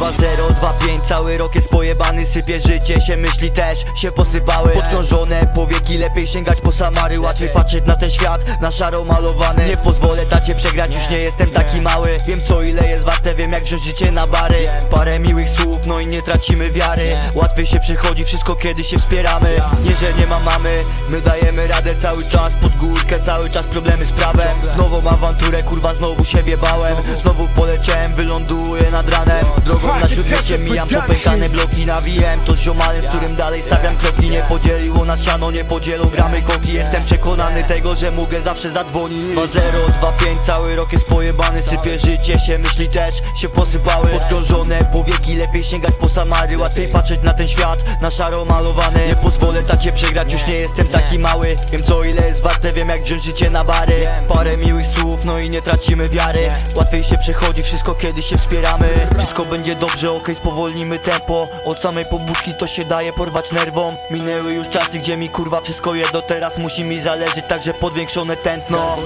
2025 cały rok jest pojebany Sypie życie się, myśli też się posypały. Podciążone powieki, lepiej sięgać po Samary Łatwiej patrzeć na ten świat, na szaro malowany. Nie pozwolę tacie przegrać, już nie jestem taki mały. Wiem co ile jest warte, wiem jak wziąć życie na bary. Parę miłych słów, no i nie tracimy wiary. Łatwiej się przechodzi wszystko kiedy się wspieramy. Nie, że nie ma mamy, my dajemy radę cały czas. Pod górkę, cały czas problemy z prawem. Nową awanturę, kurwa znowu siebie bałem. Znowu. Poleciałem, wyląduję nad ranem. Drogą na śródmieście mijam popękane bloki Nawijałem to z ziomalem, z którym dalej stawiam kroki. Nie podzieliło nas siano, nie podzielą gramy koki. Jestem przekonany tego, że mogę zawsze zadzwonić 2025 cały rok jest pojebany. Sypie życie się, myśli też się posypały. Podkrążone powieki, lepiej sięgać po Samary. Łatwiej patrzeć na ten świat, na szaro malowany. Nie pozwolę tacie przegrać, już nie jestem taki mały. Wiem co ile warte, wiem jak wziąć życie na bary. Parę miłych słów, no i nie tracimy wiary. Łatwiej się przechodzi wszystko kiedy się wspieramy. Wszystko będzie dobrze, okej spowolnimy tempo. Od samej pobudki to się daje porwać nerwom. Minęły już czasy, gdzie mi kurwa wszystko jedno. Teraz musi mi zależeć, także podwiększone tętno